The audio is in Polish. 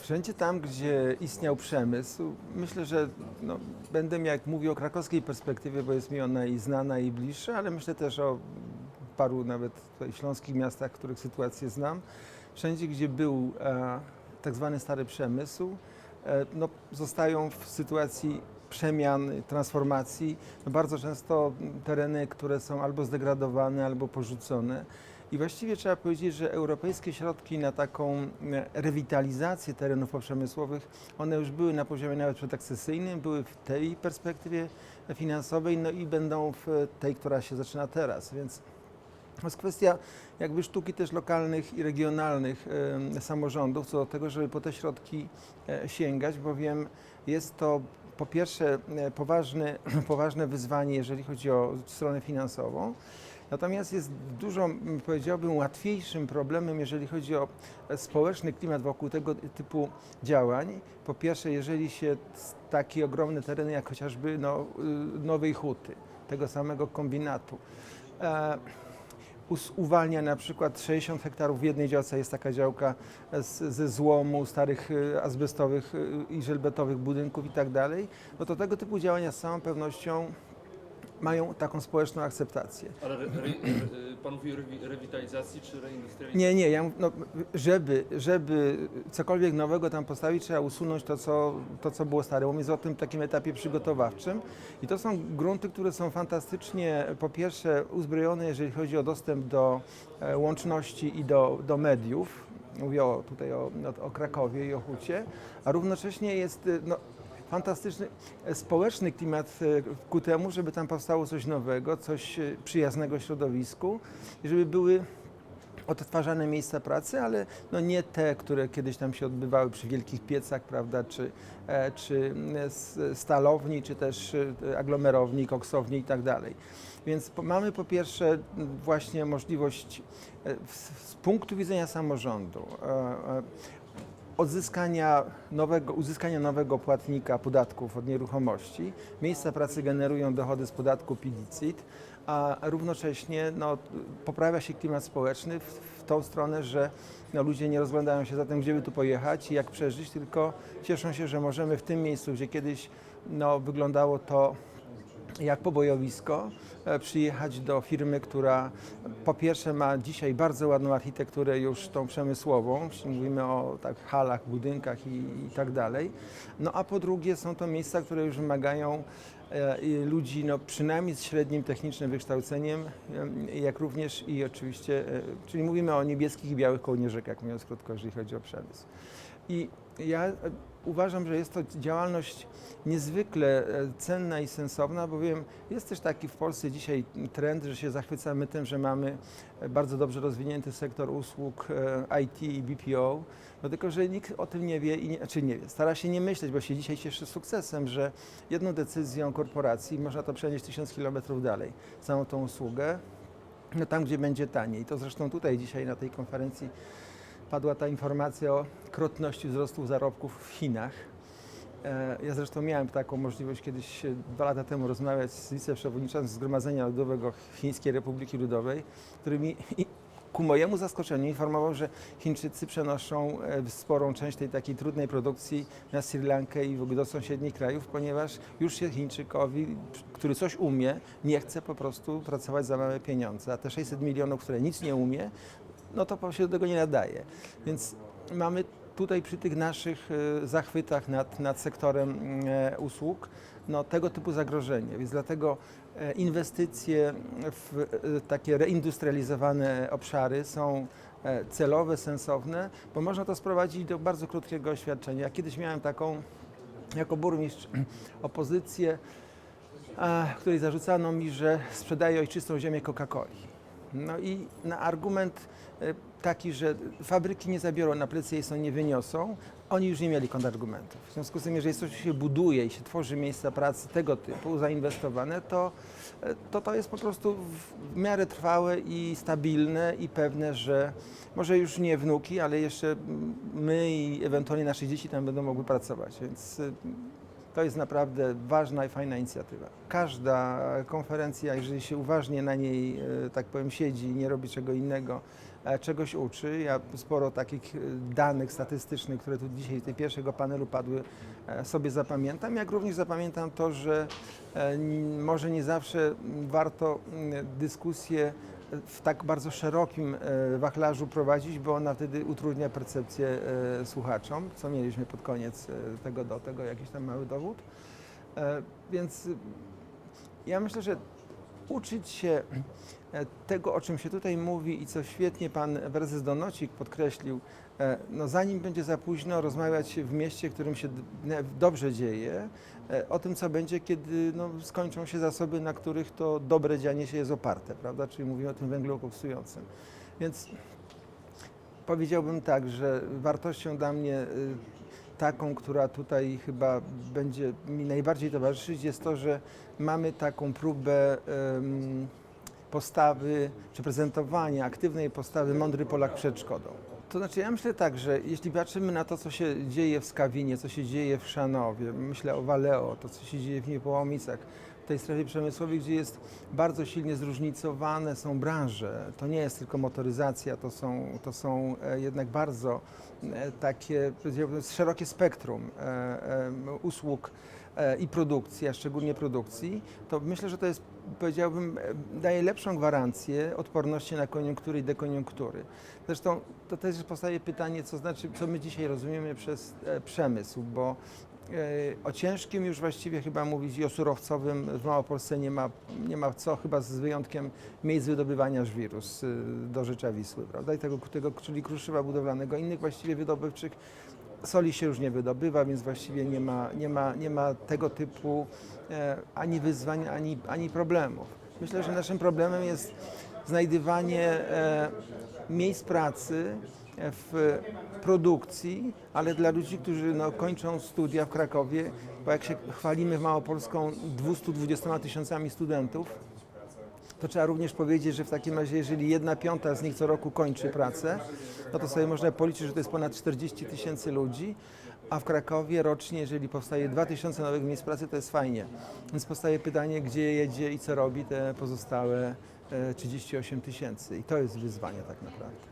Wszędzie tam, gdzie istniał przemysł, myślę, że no, będę jak mówił o krakowskiej perspektywie, bo jest mi ona i znana i bliższa, ale myślę też o paru nawet tutaj śląskich miastach, których sytuację znam. Wszędzie, gdzie był e, tak zwany stary przemysł, e, no, zostają w sytuacji przemian, transformacji. No, bardzo często tereny, które są albo zdegradowane, albo porzucone. I właściwie trzeba powiedzieć, że europejskie środki na taką e, rewitalizację terenów poprzemysłowych, one już były na poziomie nawet przedakcesyjnym, były w tej perspektywie finansowej, no i będą w tej, która się zaczyna teraz. Więc to jest kwestia jakby sztuki też lokalnych i regionalnych e, samorządów co do tego, żeby po te środki e, sięgać, bowiem jest to po pierwsze poważne, poważne wyzwanie, jeżeli chodzi o stronę finansową, natomiast jest dużo, m, powiedziałbym, łatwiejszym problemem, jeżeli chodzi o e, społeczny klimat wokół tego typu działań. Po pierwsze, jeżeli się takie ogromne tereny, jak chociażby no, y, Nowej Huty, tego samego kombinatu, e, uwalnia na przykład 60 hektarów w jednej działce, jest taka działka z, ze złomu starych y, azbestowych y, i żelbetowych budynków i tak dalej, no to tego typu działania z całą pewnością mają taką społeczną akceptację. Ale re, re, pan mówi o rewi- rewitalizacji czy reindustrializacji? Nie, nie, ja, no, żeby, żeby cokolwiek nowego tam postawić, trzeba usunąć to co, to, co było stare. Bo jest o tym takim etapie przygotowawczym. I to są grunty, które są fantastycznie, po pierwsze, uzbrojone, jeżeli chodzi o dostęp do e, łączności i do, do mediów. Mówię o, tutaj o, o Krakowie i o Hucie, a równocześnie jest no, fantastyczny e, społeczny klimat e, ku temu, żeby tam powstało coś nowego, coś e, przyjaznego środowisku i żeby były odtwarzane miejsca pracy, ale no nie te, które kiedyś tam się odbywały przy wielkich piecach, prawda, czy, czy mm, stalowni, czy też aglomerowni, koksowni i tak dalej. Więc mamy po pierwsze właśnie możliwość z, punktu widzenia samorządu odzyskania nowego, uzyskania nowego płatnika podatków od nieruchomości. Miejsca pracy generują dochody z podatku PIDICIT, a równocześnie no, poprawia się klimat społeczny w, w tą stronę, że no, ludzie nie rozglądają się za tym, gdzie by tu pojechać i jak przeżyć, tylko cieszą się, że możemy w tym miejscu, gdzie kiedyś no, wyglądało to jak pobojowisko, e, przyjechać do firmy, która po pierwsze ma dzisiaj bardzo ładną architekturę już tą przemysłową, mówimy o tak, halach, budynkach i, i tak dalej. No a po drugie są to miejsca, które już wymagają e, ludzi no, przynajmniej z średnim technicznym wykształceniem, e, jak również i oczywiście, czyli mówimy o niebieskich i białych kołnierzykach, mówiąc krótko, jeżeli chodzi o przemysł. I ja e, uważam, że jest to działalność niezwykle e, cenna i sensowna, bowiem jest też taki w Polsce dzisiaj trend, że się zachwycamy tym, że mamy e, bardzo dobrze rozwinięty sektor usług IT i BPO, no tylko, że nikt o tym nie wie, i nie, czy nie wie, stara się nie myśleć, bo się dzisiaj cieszy sukcesem, że jedną decyzją korporacji można to przenieść tysiąc kilometrów dalej, całą tą usługę, no tam, gdzie będzie taniej. To zresztą tutaj dzisiaj na tej konferencji padła ta informacja o krotności wzrostu zarobków w Chinach. E, Ja zresztą miałem taką możliwość kiedyś dwa lata temu rozmawiać z wiceprzewodniczącym Zgromadzenia Ludowego Chińskiej Republiki Ludowej, który mi ku mojemu zaskoczeniu informował, że Chińczycy przenoszą e, sporą część tej takiej trudnej produkcji na Sri Lankę i w ogóle do sąsiednich krajów, ponieważ już się Chińczykowi, który coś umie, nie chce po prostu pracować za małe pieniądze. A te 600 milionów, które nic nie umie, no to się do tego nie nadaje. Więc mamy tutaj przy tych naszych e, zachwytach nad, nad sektorem e, usług no, tego typu zagrożenie. Więc dlatego e, inwestycje w takie reindustrializowane obszary są celowe, sensowne, bo można to sprowadzić do bardzo krótkiego oświadczenia. Ja kiedyś miałem taką jako burmistrz opozycję, której zarzucano mi, że sprzedaję ojczystą ziemię Coca-Coli. No i na argument e, taki, że fabryki nie zabiorą na plecy jej, są nie wyniosą, oni już nie mieli kontrargumentów. W związku z tym, jeżeli coś się buduje i się tworzy miejsca pracy tego typu, zainwestowane, to e, to, to jest po prostu w- miarę trwałe i stabilne i pewne, że może już nie wnuki, ale jeszcze my i ewentualnie nasze dzieci tam będą mogły pracować. Więc y, to jest naprawdę ważna i fajna inicjatywa. Każda konferencja, jeżeli się uważnie na niej, e, tak powiem, siedzi i nie robi czego innego, e, czegoś uczy. Ja sporo takich e, danych statystycznych, które tu dzisiaj tej pierwszego panelu padły, sobie zapamiętam, jak również zapamiętam to, że może nie zawsze warto dyskusję w tak bardzo szerokim e, wachlarzu prowadzić, bo ona wtedy utrudnia percepcję e, słuchaczom, co mieliśmy pod koniec e, tego do tego, jakiś tam mały dowód. Więc ja myślę, że uczyć się e, tego, o czym się tutaj mówi i co świetnie pan prezes Donocik podkreślił, e, no zanim będzie za późno rozmawiać w mieście, w którym się dobrze dzieje, e, o tym, co będzie, kiedy no, skończą się zasoby, na których to dobre dzianie się jest oparte, prawda? Czyli mówimy o tym węglu koksującym. Więc powiedziałbym tak, że wartością dla mnie taką, która tutaj chyba będzie mi najbardziej towarzyszyć, jest to, że mamy taką próbę postawy, czy prezentowania aktywnej postawy mądry Polak przed szkodą. To znaczy, ja myślę tak, że jeśli patrzymy na to, co się dzieje w Skawinie, co się dzieje w Szanowie, myślę o Waleo, to, co się dzieje w Niepołomicach, tej strefie przemysłowej, gdzie jest bardzo silnie zróżnicowane są branże. To nie jest tylko motoryzacja, to są, to są e, jednak bardzo e, takie szerokie spektrum e, usług i produkcji, a szczególnie produkcji, to myślę, że to jest, powiedziałbym, daje lepszą gwarancję odporności na koniunktury i dekoniunktury. Zresztą to też powstaje pytanie, co znaczy, co my dzisiaj rozumiemy przez przemysł, bo o ciężkim już właściwie chyba mówić i o surowcowym w Małopolsce nie ma, nie ma co, chyba z wyjątkiem miejsc wydobywania żwiru z, y, do Rzecza Wisły, prawda? I tego, tego, czyli kruszywa budowlanego. Innych właściwie wydobywczych soli się już nie wydobywa, więc właściwie nie ma, nie ma, nie ma tego typu e, ani wyzwań, ani, ani problemów. Myślę, że naszym problemem jest znajdywanie e, miejsc pracy e, w produkcji, ale dla ludzi, którzy no, kończą studia w Krakowie, bo jak się chwalimy w Małopolską 220 tysiącami studentów, to trzeba również powiedzieć, że w takim razie, jeżeli jedna piąta z nich co roku kończy pracę, no to sobie można policzyć, że to jest ponad 40 tysięcy ludzi, a w Krakowie rocznie, jeżeli powstaje 2000 nowych miejsc pracy, to jest fajnie. Więc powstaje pytanie, gdzie jedzie i co robi te pozostałe e, 38 tysięcy. I to jest wyzwanie tak naprawdę.